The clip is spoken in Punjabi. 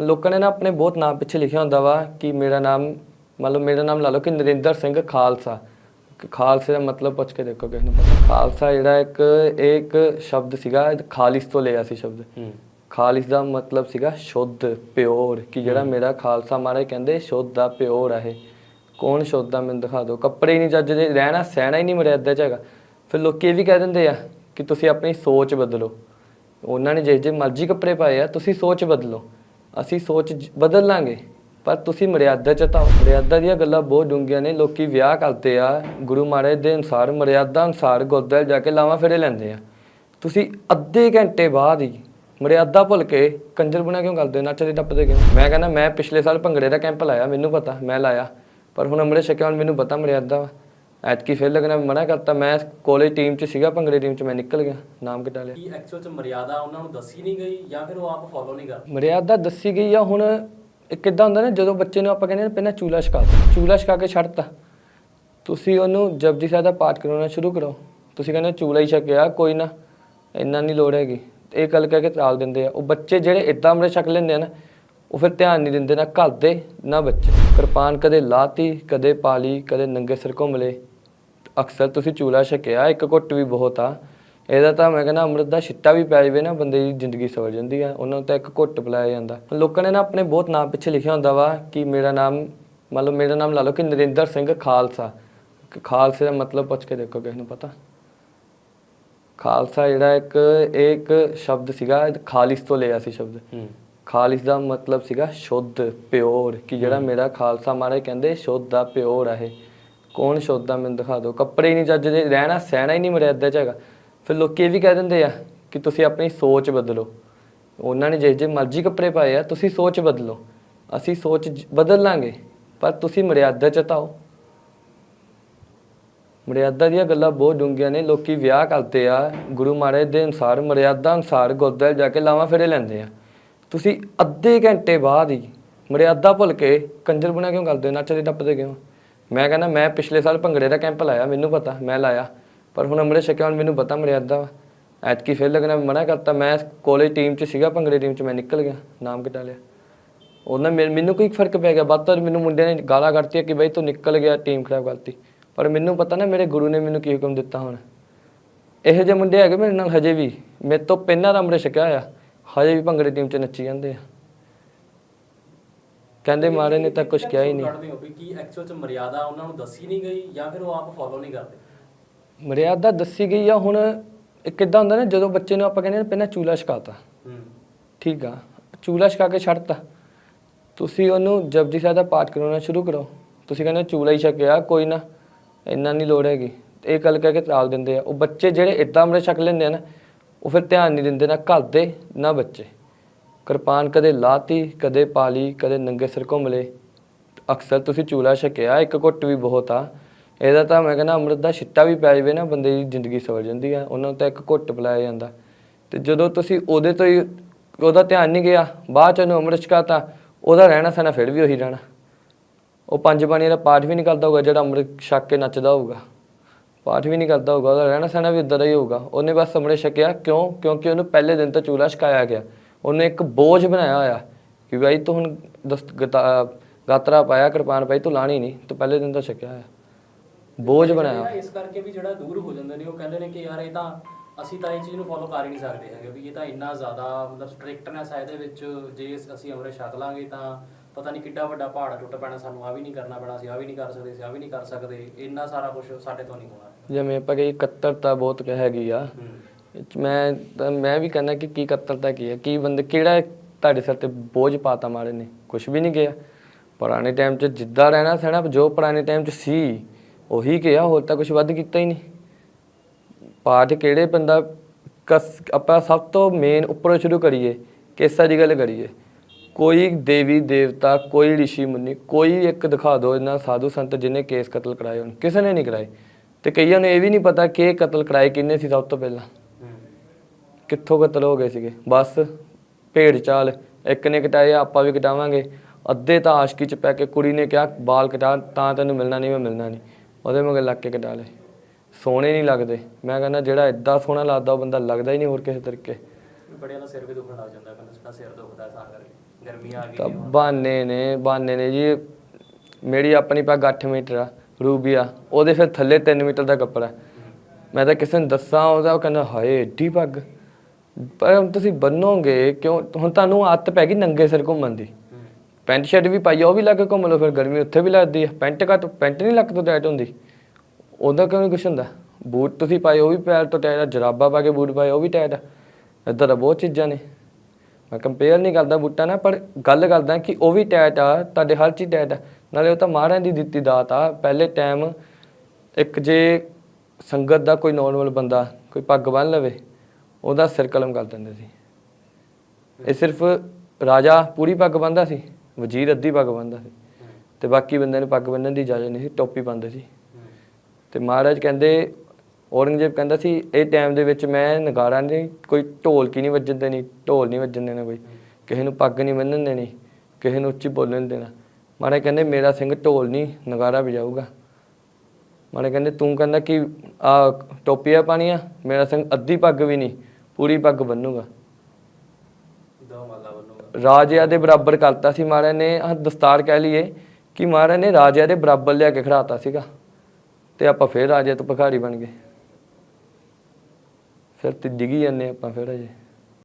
ਲੋਕਾਂ ਨੇ ਨਾ ਆਪਣੇ ਬਹੁਤ ਨਾਮ ਪਿੱਛੇ ਲਿਖਿਆ ਹੁੰਦਾ ਵਾ ਕਿ ਮੇਰਾ ਨਾਮ ਮੰਨ ਲਓ ਮੇਰਾ ਨਾਮ ਲਾ ਲਓ ਕਿ ਨਰਿੰਦਰ ਸਿੰਘ ਖਾਲਸਾ। ਖਾਲਸੇ ਦਾ ਮਤਲਬ ਪੁੱਛ ਕੇ ਦੇਖੋ ਕਿਸ ਨੂੰ। ਪਤਾ ਖਾਲਸਾ ਜਿਹੜਾ ਇੱਕ ਇੱਕ ਸ਼ਬਦ ਸੀਗਾ ਖਾਲਿਸ ਤੋਂ ਲਿਆ ਸੀ ਸ਼ਬਦ। ਖਾਲਿਸ ਦਾ ਮਤਲਬ ਸੀਗਾ ਸ਼ੁੱਧ ਪਿਓਰ ਕਿ ਜਿਹੜਾ ਮੇਰਾ ਖਾਲਸਾ ਮਹਾਰਾਜ ਕਹਿੰਦੇ ਸ਼ੁੱਧ ਦਾ ਪਿਓਰ ਆ ਇਹ। ਕੌਣ ਸ਼ੁੱਧ ਆ ਮੈਨੂੰ ਦਿਖਾ ਦਿਓ। ਕੱਪੜੇ ਨਹੀਂ ਚੱਜ ਦੇ ਰਹਿਣਾ ਸਹਿਣਾ ਹੀ ਨਹੀਂ ਮਰਿਆਦਾ ਚ ਹੈਗਾ। ਫਿਰ ਲੋਕੀ ਇਹ ਵੀ ਕਹਿ ਦਿੰਦੇ ਆ ਕਿ ਤੁਸੀਂ ਆਪਣੀ ਸੋਚ ਬਦਲੋ। ਉਹਨਾਂ ਨੇ ਜੇ ਜੇ ਮਰਜ਼ੀ ਕੱਪੜੇ ਪਾਏ ਆ ਤੁਸੀਂ ਸੋਚ ਬਦਲੋ। ਅਸੀਂ ਸੋਚ ਜ- ਬਦਲ ਲਾਂਗੇ। ਪਰ ਤੁਸੀਂ ਮਰਿਆਦਾ ਚ ਤਾਂ ਮਰਿਆਦਾ ਦੀਆਂ ਗੱਲਾਂ ਬਹੁਤ ਡੂੰਘੀਆਂ ਨੇ। ਲੋਕੀ ਵਿਆਹ ਕਰਦੇ ਆ। ਗੁਰੂ ਮਹਾਰਾਜ ਦੇ ਅਨੁਸਾਰ, ਮਰਿਆਦਾ ਅਨੁਸਾਰ ਗੁਰਦੁਆਰੇ ਜਾ ਕੇ ਲਾਵਾਂ ਫੇਰੇ ਲੈਂਦੇ ਆ। ਤੁਸੀਂ ਅੱਧੇ ਘੰਟੇ ਬਾਅਦ ਹੀ ਮਰਿਆਦਾ ਭੁੱਲ ਕੇ ਕੰਜਰ ਬਣਾ ਕਿਉਂ ਕਰਦੇ ਹੋ? ਨੱਚਦੇ ਟੱਪਦੇ ਕਿਉਂ? ਮੈਂ ਕਹਿੰਦਾ, ਮੈਂ ਪਿਛਲੇ ਸਾਲ ਭੰਗੜੇ ਦਾ ਕੈਂਪ ਲਾਇਆ, ਮੈਨੂੰ ਪਤਾ, ਮੈਂ ਲਾਇਆ। ਪਰ ਹੁਣ ਅੰਮ੍ਰਿਤ ਛਕਿਆ, ਹੁਣ ਮੈਨੂੰ ਪਤਾ ਮਰਿਆਦਾ ਵਾ। ਐਤਕੀ ਫੇਰ ਲੱਗਣਾ ਮਨਾ ਕਰਤਾ। ਮੈਂ ਕਾਲਜ ਟੀਮ ਚ ਸੀਗਾ ਭੰਗੜੇ ਟੀਮ ਚ ਮੈਂ ਨਿਕਲ ਗਿਆ। ਨਾਮ ਕਟਾ ਲਿਆ? ਕੀ ਐਕਚੁਅਲ ਚ ਮਰਿਆਦਾ ਉਹਨਾਂ ਨੂੰ ਦੱਸੀ ਨਹੀਂ ਗਈ ਜਾਂ ਫਿਰ ਉਹ ਆਪ ਫੋਲੋ ਨਹੀਂ ਕਰਦੇ? ਮਰਿਆਦਾ ਦੱਸੀ ਗਈ ਆ ਹੁਣ ਇਹ ਕਿੱਦਾਂ ਹੁੰਦਾ ਨਾ ਜਦੋਂ ਬੱਚੇ ਨੂੰ ਆਪਾਂ ਕਹਿੰਦੇ ਨੇ ਪਹਿਲਾਂ ਚੂਲਾ ਛਕਾ। ਚੂਲਾ ਛਕਾ ਕੇ ਛੱਡਤਾ ਤੁਸੀਂ ਉਹਨੂੰ ਜਪਜੀ ਸਾਹਿਬ ਦਾ ਪਾਠ ਕਰਾਉਣਾ ਸ਼ੁਰੂ ਕਰੋ। ਤੁਸੀਂ ਕਹਿੰਦੇ ਚੂਲਾ ਹੀ ਛਕਿਆ ਕੋਈ ਨਾ ਇੰਨਾ ਨਹੀਂ ਲੋੜ ਹੈਗੀ। ਇਹ ਗੱਲ ਕਹਿ ਕੇ ਟਾਲ ਦਿੰਦੇ ਆ। ਉਹ ਬੱਚੇ ਜਿਹੜੇ ਇਦਾਂ ਅੰਮ੍ਰਿਤ ਛਕ ਲੈਂਦੇ ਆ ਨਾ ਉਹ ਫਿਰ ਧਿਆਨ ਨਹੀਂ ਦਿੰਦੇ ਨਾ ਘਰ ਦੇ ਨਾ ਬੱਚੇ। ਕਿਰਪਾਨ ਕਦੇ ਲਾਤੀ ਕਦੇ ਪਾਲੀ ਕਦੇ ਨੰਗੇ ਸਿਰ ਘੁੰਮਲੇ ਅਕਸਰ ਤੁਸੀਂ ਚੂਲਾ ਛਕਿਆ ਇੱਕ ਘੁੱਟ ਵੀ ਬਹੁਤ ਆ। ਇਹਦਾ ਤਾਂ ਮੈਂ ਕਹਿੰਦਾ ਅੰਮ੍ਰਿਤ ਦਾ ਛਿੱਟਾ ਵੀ ਪੈ ਜਾਵੇ ਨਾ ਬੰਦੇ ਦੀ ਜ਼ਿੰਦਗੀ ਸਵਰ ਜਾਂਦੀ ਆ। ਉਹਨਾਂ ਨੂੰ ਤਾਂ ਇੱਕ ਘੁੱਟ ਪਿਲਾਇਆ ਜਾਂਦਾ। ਲੋਕਾਂ ਨੇ ਨਾ ਆਪਣੇ ਬਹੁਤ ਨਾਮ ਪਿੱਛੇ ਲਿਖਿਆ ਹੁੰਦਾ ਵਾ ਕਿ ਮੇਰਾ ਨਾਮ ਮੰਨ ਲਓ ਮੇਰਾ ਨਾਮ ਲਾ ਲਓ ਕਿ ਨਰਿੰਦਰ ਸਿੰਘ ਖਾਲਸਾ। ਖਾਲਸੇ ਦਾ ਮਤਲਬ ਪੁੱਛ ਕੇ ਦੇਖੋ ਕਿਸ ਨੂੰ ਪਤਾ। ਖਾਲਸਾ ਜਿਹੜਾ ਇੱਕ ਇੱਕ ਸ਼ਬਦ ਸੀਗਾ ਖਾਲਿਸ ਤੋਂ ਲਿਆ ਸੀ ਸ਼ਬਦ। ਖਾਲਿਸ ਦਾ ਮਤਲਬ ਸੀਗਾ ਸ਼ੁੱਧ ਪਿਓਰ। ਕਿ ਜਿਹੜਾ ਮੇਰਾ ਖਾਲਸਾ ਮਹਾਰਾਜ ਕਹਿੰਦੇ ਸ਼ੁੱਧ ਦਾ ਪਿਓਰ ਆ ਇਹ। ਕੌਣ ਸ਼ੁੱਧ ਮੈਨੂੰ ਦਿਖਾ ਦਿਓ। ਕੱਪੜੇ ਹੀ ਨਹੀਂ ਚੱਜ ਰਹਿਣਾ ਸਹਿਣਾ ਹੀ ਨਹੀਂ ਮਰਿਆਦਾ ਚ ਹੈਗਾ। ਫਿਰ ਲੋਕੀ ਇਹ ਵੀ ਕਹਿ ਦਿੰਦੇ ਆ ਕਿ ਤੁਸੀਂ ਆਪਣੀ ਸੋਚ ਬਦਲੋ। ਉਹਨਾਂ ਨੇ ਜੇ ਜੇ ਮਰਜ਼ੀ ਕੱਪੜੇ ਪਾਏ ਆ, ਤੁਸੀਂ ਸੋਚ ਬਦਲੋ। ਅਸੀਂ ਸੋਚ ਜ- ਬਦਲ ਲਾਂਗੇ ਪਰ ਤੁਸੀਂ ਮਰਿਆਦਾ ਚ ਤਾਂ ਆਓ। ਮਰਿਆਦਾ ਦੀਆਂ ਗੱਲਾਂ ਬਹੁਤ ਡੂੰਘੀਆਂ ਨੇ। ਲੋਕੀ ਵਿਆਹ ਕਰਦੇ ਆ, ਗੁਰੂ ਮਹਾਰਾਜ ਦੇ ਅਨੁਸਾਰ ਮਰਿਆਦਾ ਅਨੁਸਾਰ ਗੁਰਦੁਆਰੇ ਜਾ ਕੇ ਲਾਵਾਂ ਫੇਰੇ ਲੈਂਦੇ ਆ। ਤੁਸੀਂ ਅੱਧੇ ਘੰਟੇ ਬਾਅਦ ਹੀ ਮਰਿਆਦਾ ਭੁੱਲ ਕੇ ਕੰਜਰ ਬਣਾ ਕਿਉਂ ਕਰਦੇ ਹੋ? ਨੱਚਦੇ, ਟੱਪਦੇ ਕਿਉਂ? ਮੈਂ ਕਹਿੰਦਾ, ਮੈਂ ਪਿਛਲੇ ਸਾਲ ਭੰਗੜੇ ਦਾ ਕੈਂਪ ਲਾਇਆ, ਮੈਨੂੰ ਪਤਾ, ਮੈਂ ਲਾਇਆ। ਪਰ ਹੁਣ ਅੰਮ੍ਰਿਤ ਛਕਿਆ, ਹੁਣ ਮੈਨੂੰ ਪਤਾ ਮਰਿਆਦਾ ਵਾ। ਐਤਕੀ ਫੇਰ ਲੱਗਣਾ, ਮਨਾ ਕਰਤਾ, ਮੈਂ ਕਾਲਜ ਟੀਮ ਚ ਸੀਗਾ, ਭੰਗੜੇ ਟੀਮ ਚ ਮੈਂ ਨਿਕਲ ਗਿਆ, ਨਾਮ ਕਟਾ ਲਿਆ। ਉਹਨਾਂ ਮੈਨ- ਮੈਨੂੰ ਕੋਈ ਫ਼ਰਕ ਪੈ ਗਿਆ ਬਾਤ ਮੈਨੂੰ ਮੁੰਡਿਆਂ ਨੇ ਗਾਲਾਂ ਕੱਢਤੀਆਂ ਕਿ ਬਈ ਤੂੰ ਨਿਕਲ ਗਿਆ ਟੀਮ ਖਰਾਬ ਕਰਤੀ। ਪਰ ਮੈਨੂੰ ਪਤਾ ਨਾ, ਮੇਰੇ ਗੁਰੂ ਨੇ ਮੈਨੂੰ ਕੀ ਹੁਕਮ ਦਿੱਤਾ ਹੁਣ। ਇਹੋ ਜਿਹੇ ਮੁੰਡੇ ਹੈਗੇ ਮੇਰੇ ਨਾਲ ਹਜੇ ਵੀ। ਮੇਰੇ ਤੋਂ ਪਹਿਲਾਂ ਦਾ ਅੰਮ੍ਰਿਤ ਛਕਿਆ ਆ ਹਜੇ ਵੀ ਭੰਗੜੇ ਟੀਮ 'ਚ ਨੱਚੀ ਜਾਂਦੇ ਆ। ਕਹਿੰਦੇ ਮਾਰੇ ਨੇ ਤਾਂ ਕੁਝ ਕਿਹਾ ਹੀ ਨਹੀਂ। ਕੱਢਦੇ ਹੋ ਵੀ ਕੀ ਐਕਚੁਅਲ ਚ ਮਰਿਆਦਾ ਉਹਨਾਂ ਨੂੰ ਦੱਸੀ ਨਹੀਂ ਗਈ ਜਾਂ ਫਿਰ ਉਹ ਆਪ ਫੋਲੋ ਨਹੀਂ ਕਰਦੇ? ਮਰਿਆਦਾ ਦੱਸੀ ਗਈ ਆ ਹੁਣ ਇਹ ਕਿੱਦਾਂ ਹੁੰਦਾ ਨਾ ਜਦੋਂ ਬੱਚੇ ਨੂੰ ਆਪਾਂ ਕਹਿੰਦੇ ਪਹਿਲਾਂ ਚੂਲਾ ਛਕਾਤਾ। ਹੂੰ। ਠੀਕ ਆ ਚੂਲਾ ਛਕਾ ਕੇ ਛੱਡਤਾ ਤੁਸੀਂ ਉਹਨੂੰ ਜਪਜੀ ਸਾਹਿਬ ਦਾ ਪਾਠ ਕਰਾਉਣਾ ਸ਼ੁਰੂ ਕਰੋ। ਤੁਸੀਂ ਕਹਿੰਦੇ ਚੂਲਾ ਹੀ ਛਕਿਆ ਕੋਈ ਨਾ ਇੰਨਾ ਨਹੀਂ ਲੋੜ ਹੈਗੀ। ਇਹ ਗੱਲ ਕਹਿ ਕੇ ਟਾਲ ਦਿੰਦੇ ਆ। ਉਹ ਬੱਚੇ ਜਿਹੜੇ ਇਦਾਂ ਅੰਮ੍ਰਿਤ ਛਕ ਲੈਂਦੇ ਆ ਨਾ ਉਹ ਫਿਰ ਧਿਆਨ ਨਹੀਂ ਦਿੰਦੇ ਨਾ ਘਰ ਦੇ ਨਾ ਬੱਚੇ। ਕਿਰਪਾਨ ਕਦੇ ਲਾਤੀ, ਕਦੇ ਪਾਲੀ, ਕਦੇ ਨੰਗੇ ਸਿਰ ਘੁੰਮਲੇ ਅਕਸਰ ਤੁਸੀਂ ਚੂਲਾ ਛਕਿਆ, ਇੱਕ ਘੁੱਟ ਵੀ ਬਹੁਤ ਆ। ਇਹਦਾ ਤਾਂ ਮੈਂ ਕਹਿੰਦਾ ਅੰਮ੍ਰਿਤ ਦਾ ਛਿੱਟਾ ਵੀ ਪੈ ਜਾਵੇ ਨਾ, ਬੰਦੇ ਦੀ ਜ਼ਿੰਦਗੀ ਸਵਰ ਜਾਂਦੀ ਆ। ਉਹਨਾਂ ਨੂੰ ਤਾਂ ਇੱਕ ਘੁੱਟ ਪਿਲਾਇਆ ਜਾਂਦਾ। ਤੇ ਜਦੋਂ ਤੁਸੀਂ ਉਹਦੇ ਤੋਂ ਹੀ, ਉਹਦਾ ਧਿਆਨ ਨਹੀਂ ਗਿਆ, ਬਾਅਦ ਚ ਉਹਨੂੰ ਅੰਮ੍ਰਿਤ ਛਕਾਤਾ, ਉਹਦਾ ਰਹਿਣਾ ਸਹਿਣਾ ਫਿਰ ਵੀ ਉਹੀ ਰਹਿਣਾ। ਉਹ ਪੰਜ ਬਾਣੀਆਂ ਦਾ ਪਾਠ ਵੀ ਨਹੀਂ ਕਰਦਾ ਹੋਊਗਾ, ਜਿਹੜਾ ਅੰਮ੍ਰਿਤ ਛਕ ਕੇ ਨੱਚਦਾ ਹੋਊਗਾ। ਪਾਠ ਵੀ ਨਹੀਂ ਕਰਦਾ ਹੋਊਗਾ, ਉਹਦਾ ਰਹਿਣਾ ਸਹਿਣਾ ਵੀ ਉਦਾਂ ਦਾ ਹੀ ਹੋਊਗਾ। ਉਹਨੇ ਬਸ ਅੰਮ੍ਰਿਤ ਛਕਿਆ ਕਿਉਂ? ਕਿਉਂਕਿ ਉਹਨੂੰ ਪਹਿਲੇ ਦਿਨ ਤੋਂ ਚੂਲਾ ਛਕਾਇਆ ਗਿਆ। ਉਹਨੇ ਇੱਕ ਬੋਝ ਬਣਾਇਆ ਹੋਇਆ ਕਿ ਭਾਈ ਤੂੰ ਹੁਣ ਦਸਤ ਗਤਾ- ਗਾਤਰਾ ਪਾਇਆ ਕਿਰਪਾਨ ਪਾਈ ਤੂੰ ਲਾਣੀ ਨਹੀਂ ਤੂੰ ਪਹਿਲੇ ਦਿਨ ਤੋਂ ਛਕਿਆ ਹੋਇਆ। ਬੋਝ ਬਣਾਇਆ ਇਸ ਕਰਕੇ ਵੀ ਜਿਹੜਾ ਦੂਰ ਹੋ ਜਾਂਦੇ ਨੇ ਉਹ ਕਹਿੰਦੇ ਨੇ ਕਿ ਯਾਰ ਇਹ ਤਾਂ ਅਸੀਂ ਤਾਂ ਇਹ ਚੀਜ਼ ਨੂੰ ਫੋਲੋ ਕਰ ਹੀ ਨਹੀਂ ਸਕਦੇ ਹੈਗੇ ਵੀ ਇਹ ਤਾਂ ਇੰਨਾ ਜ਼ਿਆਦਾ ਮਤਲਬ ਸਟ੍ਰਿਕਟਨੈਸ ਹੈ ਇਹਦੇ ਵਿੱਚ ਜੇ ਅਸੀਂ ਅੰਮ੍ਰਿਤ ਛਕ ਲਾਂਗੇ ਤਾਂ ਪਤਾ ਨਹੀਂ ਕਿੱਡਾ ਵੱਡਾ ਪਹਾੜ ਟੁੱਟ ਪੈਣਾ ਸਾਨੂੰ ਆ ਵੀ ਨਹੀਂ ਕਰਨਾ ਪੈਣਾ ਅਸੀਂ ਆ ਵੀ ਨਹੀਂ ਕਰ ਸਕਦੇ ਅਸੀਂ ਆ ਵੀ ਨਹੀਂ ਕਰ ਸਕਦੇ ਇੰਨਾ ਸਾਰਾ ਕੁਝ ਸਾਡੇ ਤੋਂ ਨਹੀਂ ਹੋਣਾ। ਜਿਵੇਂ ਆਪਾਂ ਕਹੀ ਕੱਤਰਤਾ ਬਹੁਤ ਹੈਗੀ ਆ। ਹੂੰ। ਮੈਂ ਤਾਂ ਮੈਂ ਵੀ ਕਹਿੰਦਾ ਕਿ ਕੀ ਕਤਲਤਾ ਕੀ ਹੈ, ਕੀ ਬੰਦੇ ਕਿਹੜਾ ਤੁਹਾਡੇ ਸਿਰ ਤੇ ਬੋਝ ਪਾਤਾ ਮਾਰੇ ਨੇ ਕੁਝ ਵੀ ਨਹੀਂ ਗਿਆ। ਪੁਰਾਣੇ ਟਾਈਮ 'ਚ ਜਿੱਦਾਂ ਰਹਿਣਾ ਸਹਿਣਾ, ਜੋ ਪੁਰਾਣੇ ਟਾਈਮ 'ਚ ਸੀ, ਉਹੀ ਕਿਹਾ ਹੋਰ ਤਾਂ ਕੁਝ ਵੱਧ ਕੀਤਾ ਹੀ ਨਹੀਂ। ਪਾਠ ਕਿਹੜੇ ਬੰਦਾ ਕਸ, ਆਪਾਂ ਸਭ ਤੋਂ ਮੇਨ ਉੱਪਰੋਂ ਸ਼ੁਰੂ ਕਰੀਏ, ਕੇਸਾਂ ਦੀ ਗੱਲ ਕਰੀਏ। ਕੋਈ ਦੇਵੀ ਦੇਵਤਾ, ਕੋਈ ਰਿਸ਼ੀ ਮੁਨੀ, ਕੋਈ ਇੱਕ ਦਿਖਾ ਦਿਓ ਇਹਨਾਂ ਸਾਧੂ ਸੰਤ ਜਿਹਨੇ ਕੇਸ ਕਤਲ ਕਰਾਏ ਹੋਣ, ਕਿਸੇ ਨੇ ਨਹੀਂ ਕਰਾਏ। ਤੇ ਕਈਆਂ ਨੂੰ ਇਹ ਵੀ ਨਹੀਂ ਪਤਾ ਕਿ ਕਤਲ ਕਰਾਏ ਕਿੰਨੇ ਸੀ ਸਭ ਤੋਂ ਪਹਿਲਾਂ। ਕਿੱਥੋਂ ਕਤਲ ਹੋ ਗਏ ਸੀਗੇ? ਬਸ ਭੇਡ ਚਾਲ ਇੱਕ ਨੇ ਕਟਾਏ ਆਪਾਂ ਵੀ ਕਟਾਵਾਂਗੇ। ਅੱਧੇ ਤਾਂ ਆਸ਼ਕੀ ਚ ਪੈ ਕੇ ਕੁੜੀ ਨੇ ਕਿਹਾ ਬਾਲ ਕਟਾ ਤਾਂ ਤੈਨੂੰ ਮਿਲਣਾ ਨਹੀਂ ਮੈਂ ਮਿਲਣਾ ਨਹੀਂ। ਉਹਦੇ ਮਗਰ ਲੱਗ ਕੇ ਕਟਾ ਲਏ। ਸੋਹਣੇ ਨਹੀਂ ਲੱਗਦੇ। ਮੈਂ ਕਹਿੰਦਾ ਜਿਹੜਾ ਐਡਾ ਸੋਹਣਾ ਲੱਗਦਾ ਉਹ ਬੰਦਾ ਲੱਗਦਾ ਹੀ ਨਹੀਂ ਹੋਰ ਕਿਸੇ ਤਰੀਕੇ। ਬੜਿਆਂ ਦਾ ਸਿਰ ਵੀ ਦੁਖਣ ਲੱਗ ਜਾਂਦਾ ਕਹਿੰਦਾ ਸਾਡਾ ਸਿਰ ਦੁਖਦਾ ਹੈ ਤਾਂ ਕਰਕੇ। ਗਰਮੀ ਆ ਗਈ ਤਾਂ ਜੀ ਹੁਣ। ਬਾਨੇ ਨੇ ਬਾਨੇ ਨੇ ਜੀ। ਮੇਰੀ ਆਪਣੀ ਪੱਗ 8 ਮੀਟਰ ਆ ਰੂਬੀਆ ਉਹਦੇ ਫਿਰ ਥੱਲੇ 3 ਮੀਟਰ ਦਾ ਕੱਪੜਾ। ਮੈਂ ਤਾਂ ਕਿਸੇ ਨੂੰ ਦੱਸਾਂ ਉਹਦਾ ਉਹ ਕਹਿੰਦਾ ਹਾਏ ਏਡੀ ਪੱਗ। ਪਰ ਹੁਣ ਤੁਸੀਂ ਬੰਨੋਗੇ ਕਿਉਂ? ਹੁਣ ਤੁਹਾਨੂੰ ਆਦਤ ਪੈ ਗਈ ਨੰਗੇ ਸਿਰ ਘੁੰਮਣ ਦੀ। ਪੈਂਟ ਸ਼ਰਟ ਵੀ ਪਾਈ ਆ, ਉਹ ਵੀ ਲਾ ਕੇ ਘੁੰਮ ਲਓ ਫਿਰ ਗਰਮੀ ਉੱਥੇ ਵੀ ਲੱਗਦੀ ਆ। ਪੈਂਟ ਘੱਟ ਪੈਂਟ ਨਹੀਂ ਲੱਕ ਤੋਂ ਟਾਈਟ ਹੁੰਦੀ। ਉਹਦਾ ਕਿਉਂ ਨਹੀਂ ਕੁਛ ਹੁੰਦਾ? ਬੂਟ ਤੁਸੀਂ ਪਾਏ ਉਹ ਵੀ ਪੈਰ ਤੋਂ ਟਾਈਟ ਆ। ਜਰਾਬਾ ਪਾ ਕੇ ਬੂਟ ਪਾਏ ਉਹ ਵੀ ਟਾਈਟ ਆ। ਇੱਦਾਂ ਤਾਂ ਬਹੁਤ ਚੀਜ਼ਾਂ ਨੇ। ਮੈਂ ਕੰਪੇਅਰ ਨਹੀਂ ਕਰਦਾ ਬੂਟਾਂ ਨਾਲ ਪਰ ਗੱਲ ਕਰਦਾ ਕਿ ਉਹ ਵੀ ਟਾਈਟ ਆ ਤੁਹਾਡੇ ਹਰ ਚੀਜ਼ ਟਾਈਟ ਆ। ਨਾਲੇ ਉਹ ਤਾਂ ਮਹਾਰਾਜ ਦੀ ਦਿੱਤੀ ਦਾਤ ਆ। ਪਹਿਲੇ ਟਾਈਮ ਇੱਕ ਜੇ ਸੰਗਤ ਦਾ ਕੋਈ ਨੋਰਮਲ ਬੰਦਾ ਕੋਈ ਪੱਗ ਬੰਨ ਲਵੇ ਉਹਦਾ ਸਿਰ ਕਲਮ ਕਰ ਦਿੰਦੇ ਸੀ ਇਹ ਸਿਰਫ ਰਾਜਾ ਪੂਰੀ ਪੱਗ ਬੰਨਦਾ ਸੀ, ਵਜ਼ੀਰ ਅੱਧੀ ਪੱਗ ਬੰਨਦਾ ਸੀ ਹੂੰ। ਤੇ ਬਾਕੀ ਬੰਦਿਆਂ ਨੂੰ ਪੱਗ ਬੰਨਣ ਦੀ ਇਜਾਜ਼ਤ ਨਹੀਂ ਸੀ, ਟੋਪੀ ਪਾਉਂਦੇ ਸੀ ਹੂੰ। ਤੇ ਮਹਾਰਾਜ ਕਹਿੰਦੇ, ਔਰੰਗਜ਼ੇਬ ਕਹਿੰਦਾ ਸੀ, ਇਹ ਟਾਈਮ ਦੇ ਵਿੱਚ ਮੈਂ ਨਗਾਰਾ ਨਹੀਂ ਕੋਈ ਢੋਲ ਕੀ ਨਹੀਂ ਵੱਜਣ ਦੇਣੀ, ਢੋਲ ਨਹੀਂ ਵੱਜਣ ਦੇਣਾ ਕੋਈ ਕਿਸੇ ਨੂੰ ਪੱਗ ਨਹੀਂ ਬੰਨਣ ਦੇਣੀ, ਕਿਸੇ ਨੂੰ ਉੱਚੀ ਬੋਲਣ ਦੇਣਾ ਮਹਾਰਾਜ ਕਹਿੰਦੇ, ਮੇਰਾ ਸਿੰਘ ਢੋਲ ਨਹੀਂ, ਨਗਾਰਾ ਵਜਾਊਗਾ ਮਹਾਰਾਜ ਕਹਿੰਦੇ, ਤੂੰ ਕਹਿੰਦਾ ਕਿ ਆ ਟੋਪੀਆਂ ਪਾਣੀਆਂ ਮੇਰਾ ਸਿੰਘ ਅੱਧੀ ਪੱਗ ਵੀ ਨਹੀਂ ਪੂਰੀ ਪੱਗ ਬੰਨੂਗਾ। ਰਾਜਿਆਂ ਦੇ ਬਰਾਬਰ ਕਰਤਾ ਸੀ ਮਹਾਰਾਜ ਨੇ ਆਹ ਦਸਤਾਰ ਕਹਿ ਲਈਏ ਕਿ ਮਹਾਰਾਜ ਨੇ ਰਾਜਿਆਂ ਦੇ ਬਰਾਬਰ ਲਿਆ ਕੇ ਖੜਾਤਾ ਸੀਗਾ ਤੇ ਆਪਾਂ ਫੇਰ ਰਾਜੇ ਤੋਂ ਭਿਖਾਰੀ ਬਣ ਗਏ। ਫਿਰ ਤੇ ਡਿੱਗੀ ਜਾਂਦੇ ਆਪਾਂ ਫਿਰ ਅਜੇ।